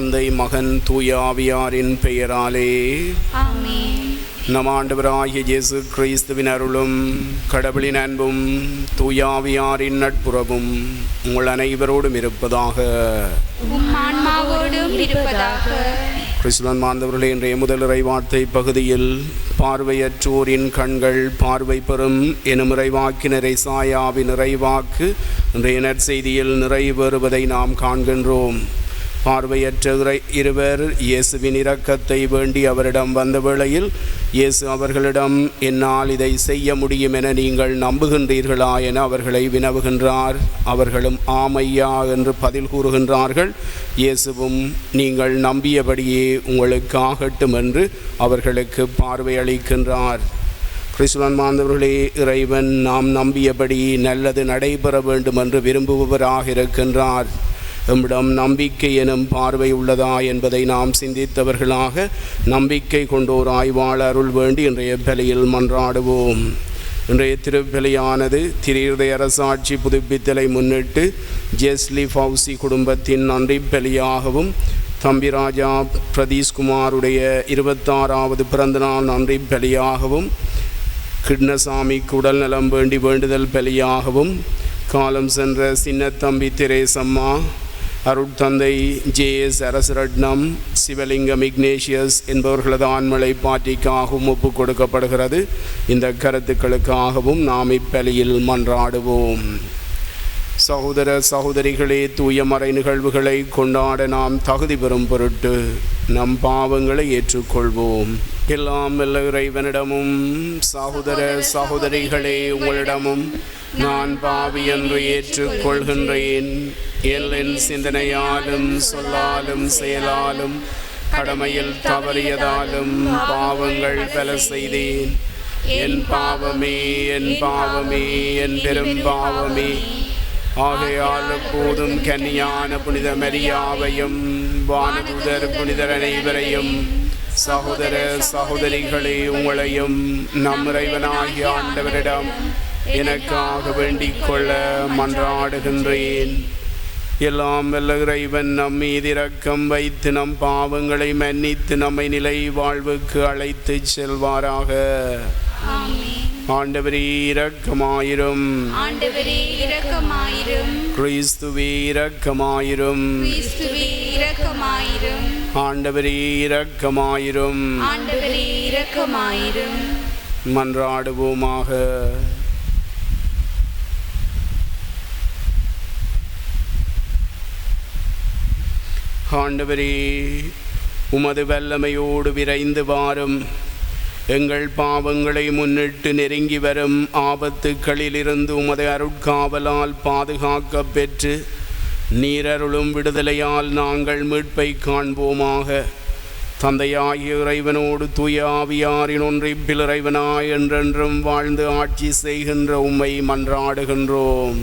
தந்தை மகன் தூய ஆவியாரின் பெயராலே. ஆமென். நம் ஆண்டவராகிய இயேசு கிறிஸ்துவின் அருளும் கடவுளின் அன்பும் தூயாவியாரின் நட்புறவும் உங்கள் அனைவரோடும் இருப்பதாக. கிறிஸ்துவன் மாந்தவர்களே இன்றைய முதல் இறைவார்த்தை பகுதியில் பார்வையற்றோரின் கண்கள் பார்வை பெறும் எனும் இறைவாக்கினரை சாயாவின் இறைவாக்கு இன்றைய நற்செய்தியில் நிறைவேறுவதை நாம் காண்கின்றோம். பார்வையற்ற இருவர் இயேசுவின் இரக்கத்தை வேண்டி அவரிடம் வந்த வேளையில் இயேசு அவர்களிடம் என்னால் இதை செய்ய முடியும் என நீங்கள் நம்புகின்றீர்களா என அவர்களை வினவுகின்றார். அவர்களும் ஆமையா என்று பதில் கூறுகின்றார்கள். இயேசுவும் நீங்கள் நம்பியபடியே உங்களுக்கு ஆகட்டும் என்று அவர்களுக்கு பார்வை அளிக்கின்றார். கிறிஸ்துவன் மாந்தவர்களே இறைவன் நாம் நம்பியபடி நல்லது நடைபெற வேண்டும் என்று விரும்புபவராக இருக்கின்றார். எம்மிடம் நம்பிக்கை எனும் பார்வை உள்ளதா என்பதை நாம் சிந்தித்தவர்களாக நம்பிக்கை கொண்டோர் ஆய்வாளர் அருள் வேண்டி இன்றைய பலியில் மன்றாடுவோம். இன்றைய திருப்பலியானது திரீர்தய அரசாட்சி புதுப்பித்தலை முன்னிட்டு ஜெஸ்லி ஃபவுசி குடும்பத்தின் நன்றி பலியாகவும் தம்பிராஜா பிரதீஷ்குமாருடைய இருபத்தாறாவது பிறந்தநாள் நன்றி பலியாகவும் கிருஷ்ணசாமிக்கு உடல் நலம் வேண்டி வேண்டுதல் பலியாகவும் காலம் சென்ற சின்னத்தம்பி திரேசம்மா அருட்தந்தை J S Arasaratnam Sivalingam Ignatius என்பவர்களது ஆண்மலை பாட்டிக்காகவும் ஒப்பு கொடுக்கப்படுகிறது. இந்த கருத்துக்களுக்காகவும் நாம் இப்பலியில் மன்றாடுவோம். சகோதர சகோதரிகளே தூய மறை நிகழ்வுகளை கொண்டாட நாம் தகுதி பெறும் பொருட்டு நம் பாவங்களை ஏற்றுக்கொள்வோம். எல்லாம் வல்ல இறைவனிடமும் சகோதர சகோதரிகளே உங்களிடமும் நான் பாவி என்று ஏற்றுக்கொள்கின்றேன். என் சிந்தனையாலும் சொல்லாலும் செயலாலும் கடமையில் தவறியதாலும் பாவங்கள் பல செய்தேன். என் பாவமே என் பாவமே என் பெரும் பாவமே. ஆகையால் எப்போதும் கன்னியான புனித மரியாவையும் வானதுதர் புனிதர் அனைவரையும் சகோதர சகோதரிகளே உங்களையும் நம் இறைவனாகிய ஆண்டவரிடம் எனக்காக வேண்டிக் கொள்ள மன்றாடுகின்றேன். எல்லாம் வல்ல இறைவன் நம் மீது இரக்கம் வைத்து நம் பாவங்களை மன்னித்து நம்மை நிலை வாழ்வுக்கு அழைத்து செல்வாராக. ஆமென் ஆண்டவரே இரக்கமாயிரும். ஆண்டவரே இரக்கமாயிரும். கிறிஸ்துவே இரக்கமாயிரும். கிறிஸ்துவே இரக்கமாயிரும். ஆண்டவரே இரக்கமாயிரும். ஆண்டவரே இரக்கமாயிரும். மன்றாடுவோமாக. ஆண்டவரே உமது வல்லமையோடு விரைந்து வாரும். எங்கள் பாவங்களை முன்னிட்டு நெருங்கி வரும் ஆபத்துக்களிலிருந்து உமது அருட்காவலால் பாதுகாக்க பெற்று நீரருளும் விடுதலையால் நாங்கள் மீட்பை காண்போமாக. தந்தையாகிய இறைவனோடு தூய ஆவியாரின் ஒன்றிப்பில் இறைவனாய் என்றென்றும் வாழ்ந்து ஆட்சி செய்கின்ற உம்மை மன்றாடுகின்றோம்.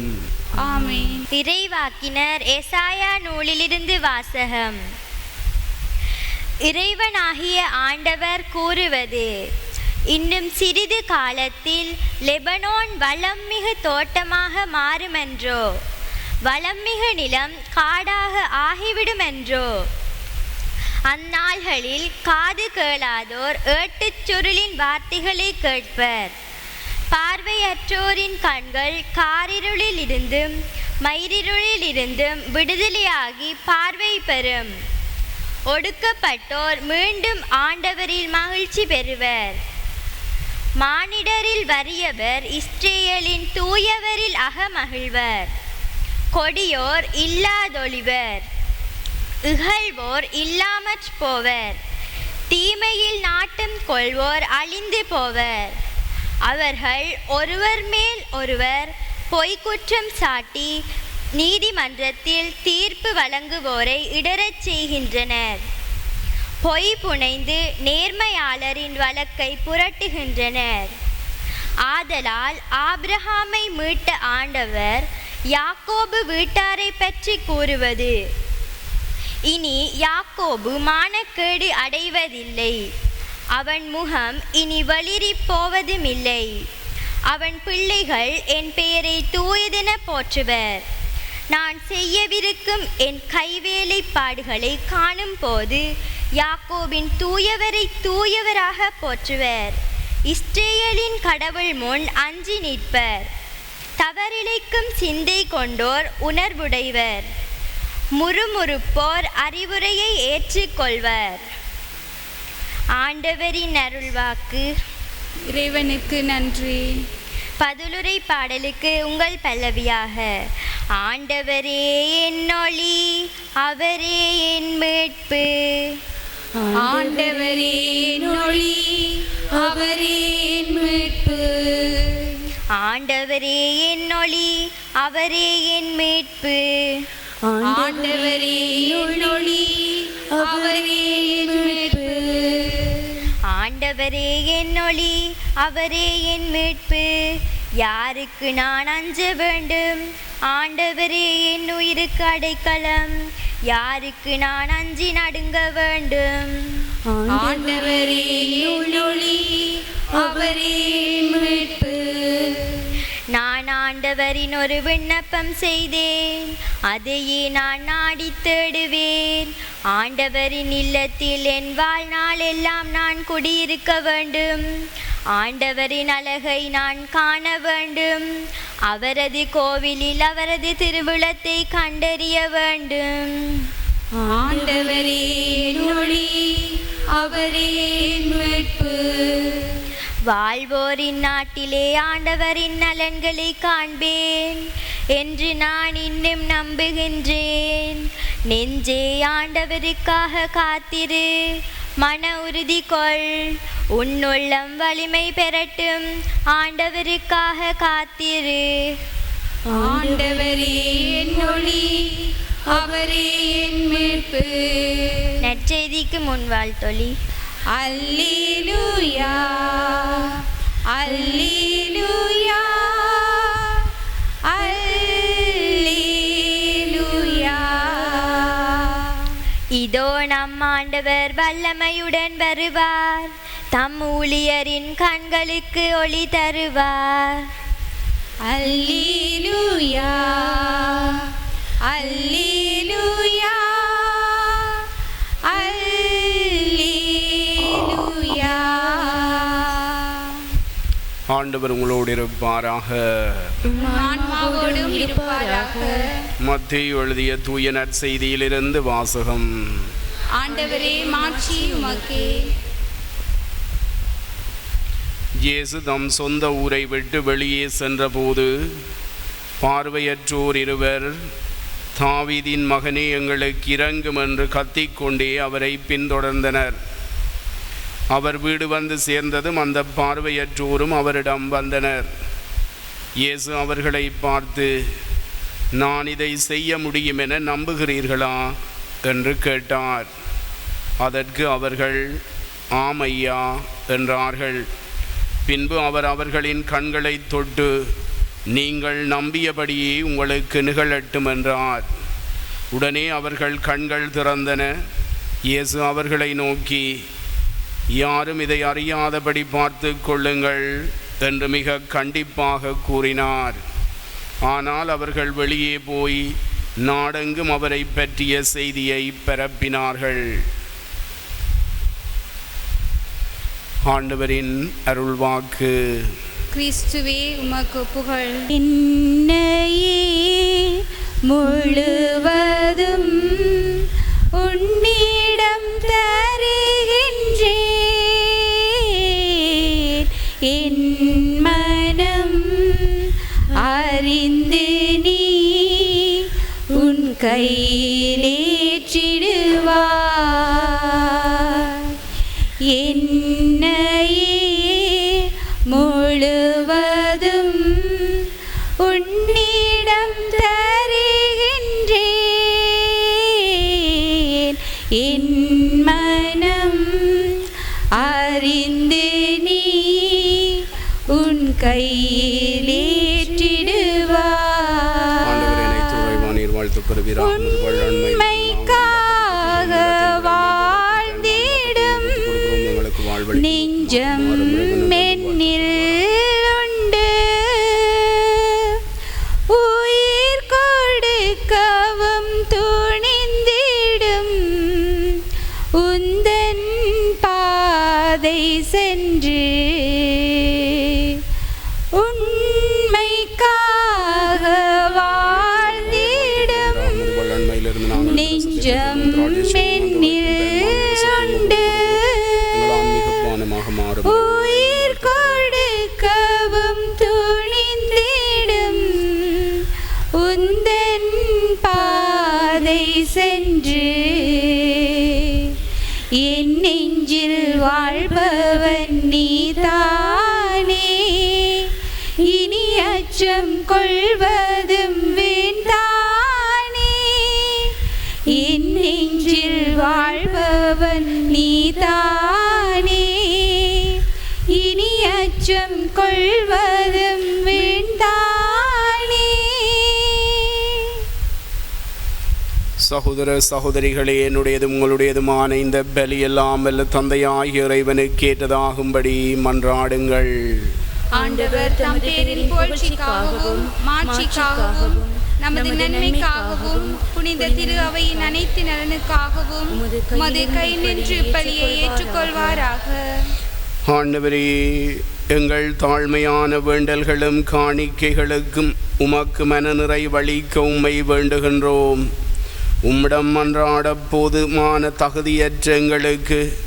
இறைவாக்கினர் எசாயா நூலிலிருந்து வாசகம். இறைவனாகிய ஆண்டவர் கூறுவது இன்னும் சிறிது காலத்தில் லெபனோன் வளம்மிகு தோட்டமாக மாறுமென்றோ? வளம்மிகு நிலம் காடாக ஆகிவிடுமென்றோ? அந்நாள்களில் காது கேளாதோர் ஏட்டுச் சுருளின் வார்த்தைகளை கேட்பர். பார்வையற்றோரின் கண்கள் காரிருளில் இருந்தும் மயிரிருளில் இருந்தும் விடுதலையாகி பார்வை பெறும். ஒடுக்கப்பட்டோர் மீண்டும் ஆண்டவரில் மகிழ்ச்சி பெறுவர். மானிடரில் வறியவர் இஸ்ரேலின் தூயவரில் அகமகிழ்வர். கொடியோர் இல்லாதொழிவர். இகழ்வோர் இல்லாமற் போவர். தீமையில் நாட்டம் கொள்வோர் அழிந்து போவர். அவர்கள் ஒருவர் மேல் ஒருவர் பொய்க்குற்றம் சாட்டி நீதிமன்றத்தில் தீர்ப்பு வழங்குவோரை இடரச் செய்கின்றனர். பொய் புனைந்து நேர்மையாளரின் வழக்கை புரட்டுகின்றனர். ஆதலால் ஆப்ரஹாமை மீட்ட ஆண்டவர் யாக்கோபு வீட்டாரை பற்றி கூறுவது. இனி யாக்கோபு மானக்கேடு அடைவதில்லை. அவன் முகம் இனி வளிரி போவதுமில்லை. அவன் பிள்ளைகள் என் பெயரை தூயதென போற்றுவர். நான் செய்யவிருக்கும் என் கைவேலைப்பாடுகளை காணும் போது யாக்கோபின் தூயவரை தூயவராக போற்றுவர். இஸ்ரேலின் கடவுள் முன் அஞ்சி நிற்பர். தவறிழைக்கும் சிந்தை கொண்டோர் உணர்வுடைவர். முறுமுறுப்போர் அறிவுரையை ஏற்றுக்கொள்வர். ஆண்டவரின் அருள்வாக்கு. இறைவனுக்கு நன்றி. பதிலுரை பாடலுக்கு உங்கள் பல்லவியாக. ஆண்டவரே என் ஒளி அவரே என் மீட்பு. ஆண்டவரே என் ஒளி அவரே என் மீட்பு. ஆண்டவரே என் ஒளி அவரே என் மீட்பு. ஆண்டவரே என் ஒளி அவரே என் மீட்பு. ஆண்டவரே என் ஒளி அவரே என் மீட்பு. யாருக்கு நான் அஞ்ச வேண்டும்? ஆண்டவரே என் உயிருக்கு அடைக்கலம். யாருக்கு நான் அஞ்சி நடுங்க வேண்டும்? ஆண்டவரே ஒளி அவரே மீட்பு. நான் ஆண்டவரின் ஒரு விண்ணப்பம் செய்தேன். அதையே நான் நாடி தேடுவேன். ஆண்டவரின் இல்லத்தில் என் வாழ்நாள் எல்லாம் நான் குடியிருக்க வேண்டும். ஆண்டவரின் அழகை நான் காண வேண்டும். அவரது கோவிலில் அவரது திருவிழத்தை கண்டறிய வேண்டும். ஆண்டவரே ஒளி அவரே மீட்பு. வாழ்வோரின் நாட்டிலே ஆண்டவரின் நலன்களை காண்பேன் என்று நான் இன்னும் நம்புகின்றேன். நெஞ்சே ஆண்டவருக்காக காத்திரு மன உறுதி கொள் உன்னுள்ளம் வலிமை பெறட்டும். ஆண்டவருக்காக காத்திரு. ஆண்டவரே என் ஒளி அவரே என் மீட்பு. நற்செய்திக்கு முன் வாழ்த்தொழி அல்லேலூயா அல்லேலூயா அல்லேலூயா. இதோ நம் ஆண்டவர் வல்லமையுடன் வருவார். தம் ஊழியரின் கண்களுக்கு ஒளி தருவார். அல்லேலூயா அல்லேலூயா அல்லேலூயா. ஆண்டவர் உங்களோடு இருப்பாராக. ஆன்மாவோடும் இருப்பாராக. மத்திய எழுதிய தூய நற்செய்தியிலிருந்து வாசகம். ஆண்டவரே மாட்சி உமக்கே இயேசு தம் சொந்த ஊரை விட்டு வெளியே சென்றபோது பார்வையற்றோர் இருவர் தாவீதின் மகனே எங்களுக்கு இறங்கும் என்று கத்திக்கொண்டே அவரை பின்தொடர்ந்தனர். அவர் வீடு வந்து சேர்ந்ததும் அந்த பார்வையற்றோரும் அவரிடம் வந்தனர். இயேசு அவர்களை பார்த்து நான் இதை செய்ய முடியும் என நம்புகிறீர்களா? என்று கேட்டார். அதற்கு அவர்கள் ஆம் ஐயா என்றார்கள். பின்பு அவர் அவர்களின் கண்களை தொட்டு நீங்கள் நம்பியபடியே உங்களுக்கு நிகழட்டும் என்றார் உடனே அவர்கள் கண்கள் திறந்தன. இயேசு அவர்களை நோக்கி யாரும் இதை அறியாதபடி பார்த்து கொள்ளுங்கள் என்று மிக கண்டிப்பாக கூறினார். ஆனால் அவர்கள் வெளியே போய் நாடெங்கும் அவரை பற்றிய செய்தியை பரப்பினார்கள். ஆண்டவரின் அருள்வாக்கு. கிறிஸ்துவே உமக்கு புகழ். என்னையே முழுவதும் வாழ்த்து பெறுவீராக வாழ்ந்திடும். நெஞ்சம் என்னில் சென்று என் நெஞ்சில் வாழ்பவன் நீதானே. இனி அச்சம் கொள்வ சகோதர சகோதரிகளே என்னுடையதும் உங்களுடையதுமான இந்த பலியெல்லாம் வல்ல தந்தையாகிய இறைவனுக்கு ஏற்றதாகும்படி மன்றாடுங்கள். ஆண்டவர் தம் பேரின் புகழ்ச்சிக்காகவும் மாட்சிக்காகவும் நமது நன்மைக்காகவும் புனித திரு அவையின் அனைத்து நலனுக்காகவும் உமது கை நின்று பலியை ஏற்றுக்கொள்வாராக. ஆண்டவரே எங்கள் தாழ்மையான வேண்டல்களும் காணிக்கைகளுக்கும் உமக்கு மனநிறை வழிக்க உம்மை வேண்டுகின்றோம். உம்மிடம் மன்றாட போதுமான தகுதியற்ற எங்களுக்கு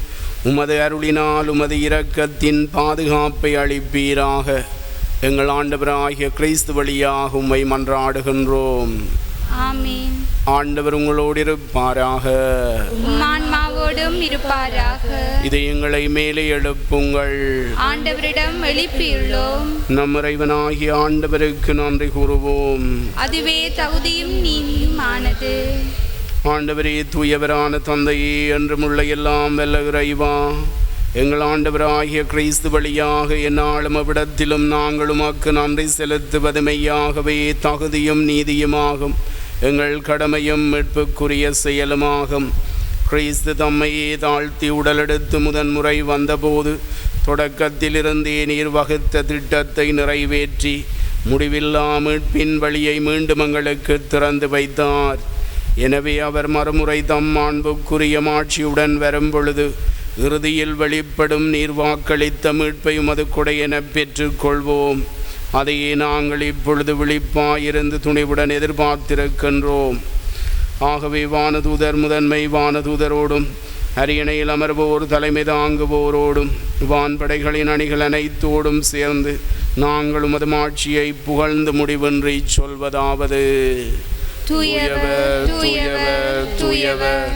உமது அருளினால் உமது இரக்கத்தின் பாதுகாப்பை அளிப்பீராக. எங்கள் ஆண்டவராகிய கிறிஸ்து வழியாக உம்மை மன்றாடுகின்றோம். ஆண்டவர் உங்களோடு இருப்பாராக ஆன்மாவோடும் இருப்பாராக. இதை எங்களை மேலே எழுப்புங்கள். ஆண்டவரிடம் எழுப்பியுள்ளோம். நம் இறைவனாகிய ஆண்டவருக்கு நன்றி கூறுவோம். அதுவே தகுதியும் நீதியுமானது. ஆண்டவரே தூயவரான தந்தையே என்றும் உள்ள எல்லாம் வெல்ல இறைவா எங்கள் ஆண்டவராகிய கிறிஸ்து வழியாக எந்நாளும் அவ்விடத்திலும் நாங்கள் உமக்கு நன்றி செலுத்துவது மெய்யாகவே தகுதியும் நீதியுமாகும். எங்கள் கடமையும் மீட்புக்குரிய செயலுமாகும். கிறிஸ்து தம்மையே தாழ்த்தி உடலெடுத்து முதன்முறை வந்தபோது தொடக்கத்திலிருந்தே நீர் வகுத்த திட்டத்தை நிறைவேற்றி முடிவில்லா மீட்பின் வழியை மீண்டும் எங்களுக்கு திறந்து வைத்தார். எனவே அவர் மறுமுறை தம் மாண்புக்குரிய மாட்சியுடன் வரும் பொழுது இறுதியில் வெளிப்படும் நீர் வாக்களித்த மீட்பை உமது கொடையென பெற்றுக்கொள்வோம் அதையே நாங்கள் இப்பொழுது விழிப்பாயிருந்து துணிவுடன் எதிர்பார்த்திருக்கின்றோம். ஆகவே வானதூதர் முதன்மை வானதூதரோடும் அரியணையில் அமர்வோர் தலைமை தாங்குவோரோடும் வான்படைகளின் அணிகள் அனைத்தோடும் சேர்ந்து நாங்கள் உமது மாட்சியை புகழ்ந்து முடிவின்றி சொல்வதாவது. தூயவர் தூயவர் தூயவர்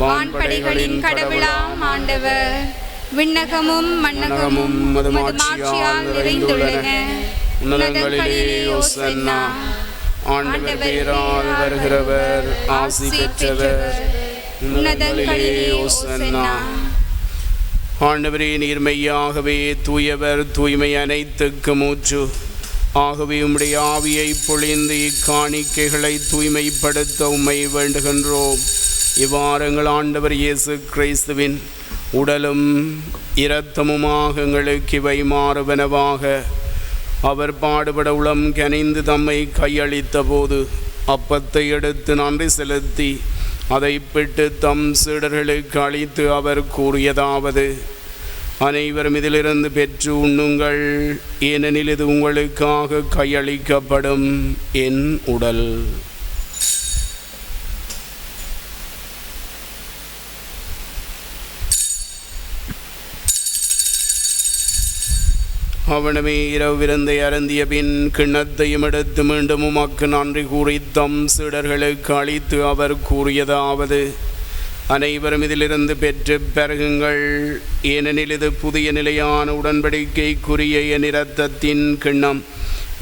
வான்படைகளின் கடவுளாம் ஆண்டவர். விண்ணகமும் மண்ணகமும் மது மாட்சியால் நிறைந்துள்ளன. உன்னதங்களிலே யோசன்னா. ஆண்டவர் பேரால் வருகிறவர் ஆசி பெற்றவர். ஆண்டவரே நீர்மையாகவே தூயவர் தூய்மை அனைத்துக்கு மூச்சு. ஆகவே உம்முடைய ஆவியை பொழிந்து இக்காணிக்கைகளை தூய்மைப்படுத்த உம்மை வேண்டுகின்றோம். இவ்வாறு எங்கள் ஆண்டவர் இயேசு கிறிஸ்துவின் உடலும் இரத்தமுமாக எங்களுக்கு இவை மாறுவனவாக. அவர் பாடுபட உளம் கனிந்து தம்மை கையளித்த போது அப்பத்தை எடுத்து நன்றி செலுத்தி அதை பெற்று தம் சீடர்களுக்கு அளித்து அவர் கூறியதாவது அனைவரும் இதிலிருந்து பெற்று உண்ணுங்கள் ஏனெனில் இது உங்களுக்காக கையளிக்கப்படும் என் உடல். அவனமே இரவு விருந்தை அருந்திய பின் கிண்ணத்தையும் எடுத்து மீண்டும் உமக்கு நன்றி கூறி தம் சீடர்களுக்கு அளித்து அவர் கூறியதாவது அனைவரும் இதிலிருந்து பெற்று பெருகுங்கள். ஏனெனில் இது புதிய நிலையான உடன்படிக்கைக்குரிய என் இரத்தத்தின் கிண்ணம்.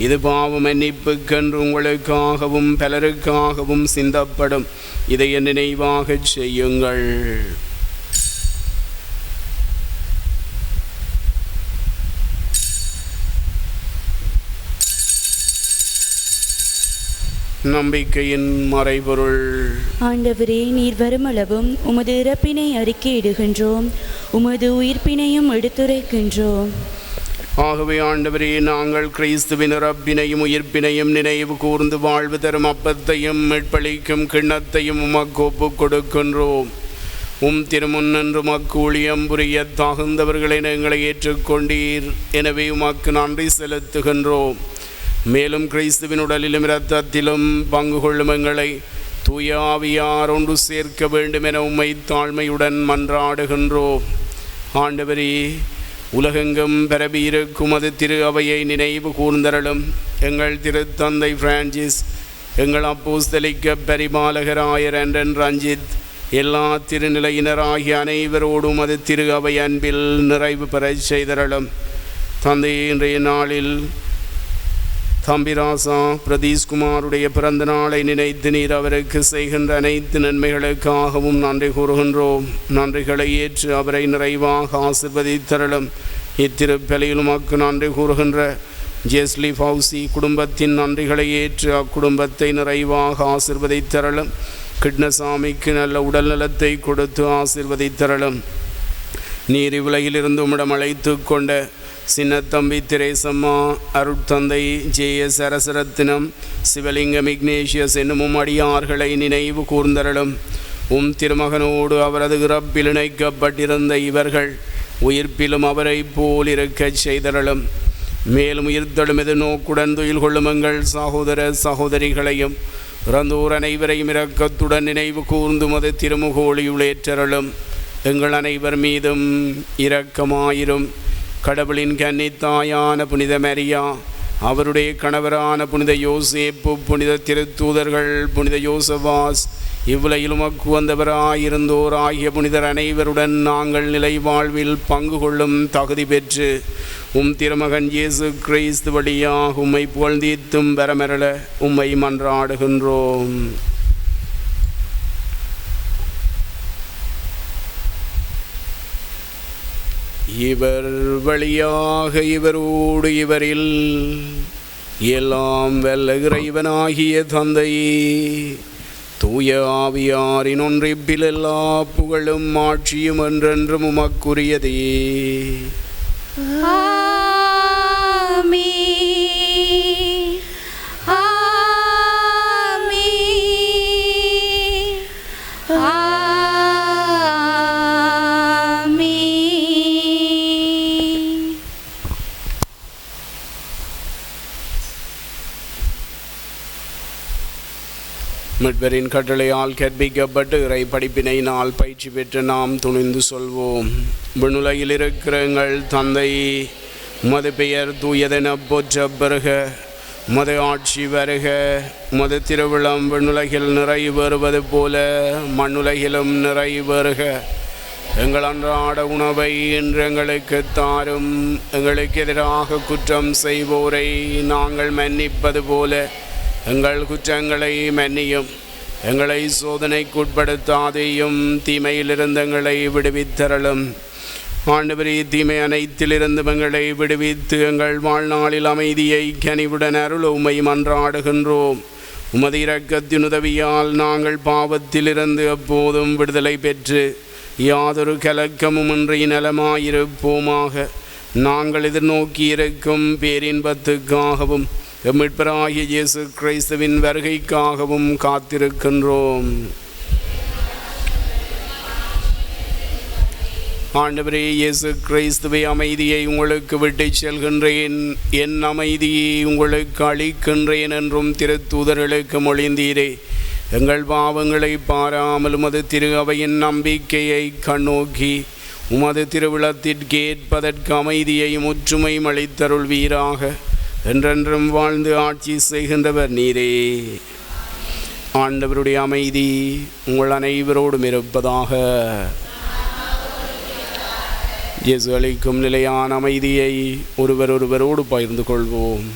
இது பாவம் மன்னிப்புக்கென்று உங்களுக்காகவும் பலருக்காகவும் சிந்தப்படும். இதை என் நினைவாகச் செய்யுங்கள். நம்பிக்கையின் மறைபொருள். ஆண்டவரே நீர் வருமளவும் உமது இறப்பினை அறிக்கையிடுகின்றோம். உமது உயிர்ப்பினையும் எடுத்துரைக்கின்றோம். ஆகவே ஆண்டவரே நாங்கள் கிறிஸ்துவின் இறப்பினையும் உயிர்ப்பினையும் நினைவு கூர்ந்து வாழ்வு தரும் அப்பத்தையும் மீட்பளிக்கும் கிண்ணத்தையும் உமக்கு ஒப்புக் கொடுக்கின்றோம். உம் திருமுன்னன்று உமக்கு ஊழியம் புரிய தகுந்தவர்களை எங்களை ஏற்றுக்கொண்டீர். எனவே உமக்கு நன்றி செலுத்துகின்றோம். மேலும் கிறிஸ்துவின் உடலிலும் இரத்தத்திலும் பங்கு கொள்ளும் எங்களை தூய ஆவியார் ஒன்று சேர்க்க வேண்டும் என உம்மை தாழ்மையுடன் மன்றாடுகின்றோம். ஆண்டவரே உலகெங்கும் பரவியிருக்கும் அது திரு அவையை நினைவு கூர்ந்தரலும் எங்கள் திருத்தந்தை பிரான்சிஸ் எங்கள் அப்போஸ்தலிக்க பரிபாலகராயர் என்றன் ரஞ்சித் எல்லா திருநிலையினராகிய அனைவரோடும் அது திரு அவை அன்பில் நிறைவு பெறச் செய்தரலும் தந்தை இன்றைய நாளில் தம்பிராசா பிரதீஷ்குமாருடைய பிறந்த நாளை நினைத்து நீர் அவருக்கு செய்கின்ற அனைத்து நன்மைகளுக்காகவும் நன்றி கூறுகின்றோம். நன்றிகளை ஏற்று அவரை நிறைவாக ஆசிர்வதித்தரலும் இத்திருப்பலியில் உமக்கு நன்றி கூறுகின்ற ஜெஸ்லி ஃபவுசி குடும்பத்தின் நன்றிகளை ஏற்று அக்குடும்பத்தை நிறைவாக ஆசிர்வதித்தரலும் கிருஷ்ணசாமிக்கு நல்ல உடல் நலத்தை கொடுத்து ஆசிர்வதித்தரலும் நீர் இவ்வுலகிலிருந்து உம்மிடம் அழைத்து கொண்ட சின்னத்தம்பி திரேசம்மா அருட்தந்தை J S Arasarathinam Sivalingam Ignatius என்னும் அடியார்களை நினைவு கூர்ந்தரலும் உம் திருமகனோடு அவரது இறப்பில் இணைக்கப்பட்டிருந்த இவர்கள் உயிர்ப்பிலும் அவரை போல் இருக்கச் செய்தரலும் மேலும் உயிர்த்தெழும் எது நோக்குடன் துயில் கொள்ளுமங்கள் சகோதர சகோதரிகளையும் இறந்தோர் அனைவரையும் இரக்கத்துடன் நினைவு கூர்ந்து மது திருமுகோழியுளேற்றரலும் எங்கள் அனைவர் மீதும் இரக்கமாயிரும். கடவுளின் கன்னித்தாயான புனித மரியா அவருடைய கணவரான புனித யோசேப்பு புனித திருத்தூதர்கள் புனித யோசவாஸ் இவ்வுலகில் உமக்கு வந்தவராயிருந்தோர் ஆகிய புனிதர் அனைவருடன் நாங்கள் நிலை வாழ்வில் பங்கு கொள்ளும் தகுதி பெற்று உம் திருமகன் இயேசு கிறிஸ்து வழியாக உம்மை புகழ்ந்தீத்தும் பெறமெரள உம்மை மன்றாடுகின்றோம். இவர் வழியாக இவரோடு இவரில் எல்லாம் வெல்ல இறைவனாகிய தந்தையே தூய ஆவியாரின் ஒன்றிப்பில் எல்லா புகழும் ஆட்சியும் என்றென்றும் உமக்குரியதே. மீட்பரின் கட்டளையால் கற்பிக்கப்பட்டு இறை படிப்பினை நாள் பயிற்சி பெற்று நாம் துணிந்து சொல்வோம் விண்ணுலகில் இருக்கிற எங்கள் தந்தை மது பெயர் தூயதென போற்ற பெருக மது ஆட்சி வருக மது திருவிழம் விண்ணுலகில் நிறைவேறுவது போல மண்ணுலகிலும் நிறைவேறுக எங்கள் அன்றாட உணவை இன்று எங்களுக்கு தாரும் எங்களுக்கு எதிராக குற்றம் செய்வோரை நாங்கள் மன்னிப்பது போல எங்கள் குற்றங்களை மன்னியும். எங்களை சோதனைக்குட்படுத்தாதேயும் தீமையிலிருந்து எங்களை விடுவித்தரலும் ஆண்டவரே தீமை அனைத்திலிருந்து எங்களை விடுவித்து எங்கள் வாழ்நாளில் அமைதியை கனிவுடன் அருள் உம்மை மன்றாடுகின்றோம் உமது இரக்கத்தின் உதவியால் நாங்கள் பாவத்திலிருந்து எப்போதும் விடுதலை பெற்று யாதொரு கலக்கமுமின்றி நலமாயிருப்போமாக. நாங்கள் எதிர்நோக்கியிருக்கும் பேரின்பத்துக்காகவும் எம்மிட்பராகிய இயேசு கிறிஸ்துவின் வருகைக்காகவும் காத்திருக்கின்றோம். ஆண்டவரே இயேசு கிறிஸ்துவை அமைதியை உங்களுக்கு விட்டுச் செல்கின்றேன். என் அமைதியை உங்களுக்கு அளிக்கின்றேன் என்றும் திருத்தூதர்களுக்கு மொழிந்தீரே. எங்கள் பாவங்களை பாராமல் உமது திரு அவையின் நம்பிக்கையை கண்ணோக்கி உமது திருவிழத்திற்கேற்பதற்கு அமைதியையும் ஒற்றுமையும் அளித்தருள்வீராக. என்றென்றும் வாழ்ந்து ஆட்சி செய்கின்றவர் நீரே. ஆண்டவருடைய அமைதி உங்கள் அனைவரோடும் இருப்பதாக. இயேசு அளிக்கும் நிலையான அமைதியை ஒருவர் ஒருவரோடு பகிர்ந்து கொள்வோம்.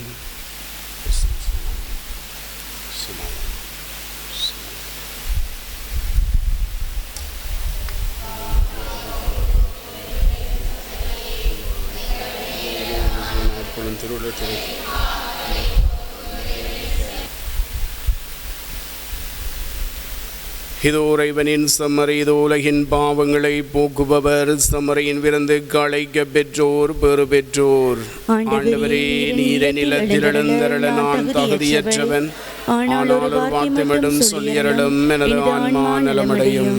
இதோ இறைவனின் சம்மரி இதோ உலகின் பாவங்களை போக்குபவர். சம்மரியின் விருந்துக்கு அழைக்க பெற்றோர் பெறு பெற்றோர். ஆண்டவரே நீர நிலத்திரளந்தரள நான் தகுதியற்றவன். ஆனால் ஒரு வார்த்தை மட்டும் சொல்லியரளும் எனது ஆன்மா நலமடையும்.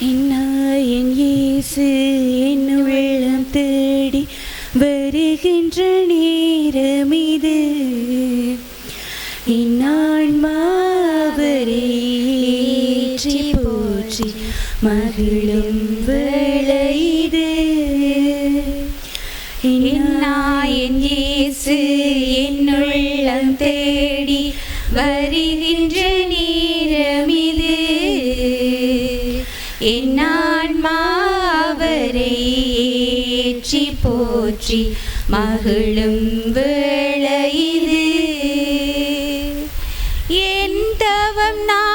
என்ன என் இயேசு என் உள்ளம் தேடி வருகின்ற நேரம் இது. இந்நான்மாவரே போற்றி மகிழும் வரை போற்றி மகிழும் வேளையிது என் தவம் நான்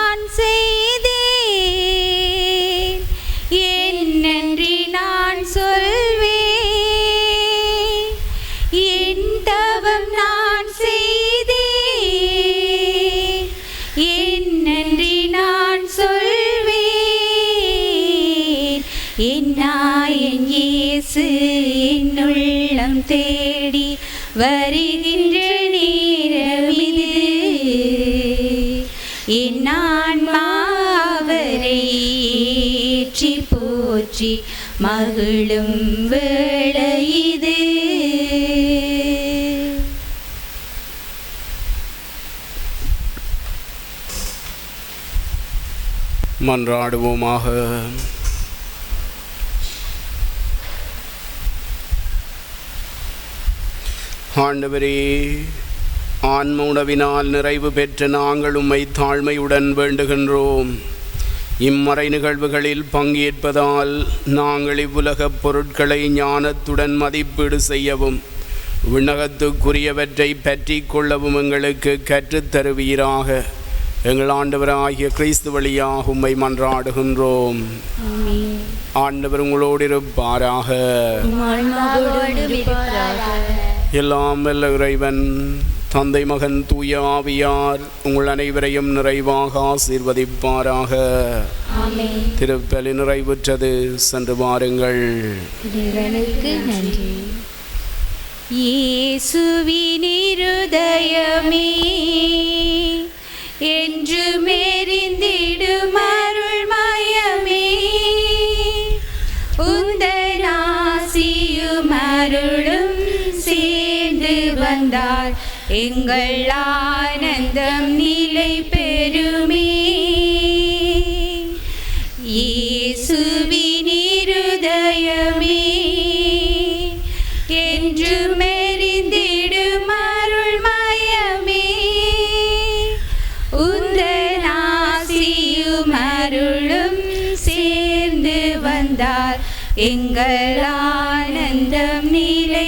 வருகின்ற நேரமிது என் ஆன்மாவரை ஏற்றி போற்றி மகிழும் வேளையிது. மன்றாடுவோமாக. ஆண்டவரே ஆன்ம உணவினால் நிறைவு பெற்ற நாங்கள் உம்மை தாழ்மையுடன் வேண்டுகின்றோம் இம்மறை நிகழ்வுகளில் பங்கேற்பதால் நாங்கள் இவ்வுலகப் பொருட்களை ஞானத்துடன் மதிப்பீடு செய்யவும் விண்ணகத்துக்குரியவற்றை பற்றி கொள்ளவும் எங்களுக்கு கற்றுத்தருவீராக எங்கள் ஆண்டவராகிய கிறிஸ்து வழியாக உம்மை மன்றாடுகின்றோம். ஆண்டவர் உங்களோடு இருப்பாராக. எல்லாம் வல்ல இறைவன் தந்தை மகன் தூய ஆவியார் உங்கள் அனைவரையும் நிறைவாக ஆசீர்வதிப்பாராக. திருப்பலி நிறைவுற்றது. சென்று வாருங்கள். இறைவனுக்கு நன்றி. இயேசுவின் இருதயமே என்று மேறிந்திடும் அருள்மயமே உந்தன் ஆசியும் அருளும் சேர்ந்து வந்தார் எங்கள் ஆனந்தம் நிலை பெருமே இயேசுவின் இருதயமே என்று மெரிந்திடும் அருள்மயமே மயமே. ஆசியும் அருளும் சேர்ந்து வந்தார் எங்கள் ஆனந்தம் நிலை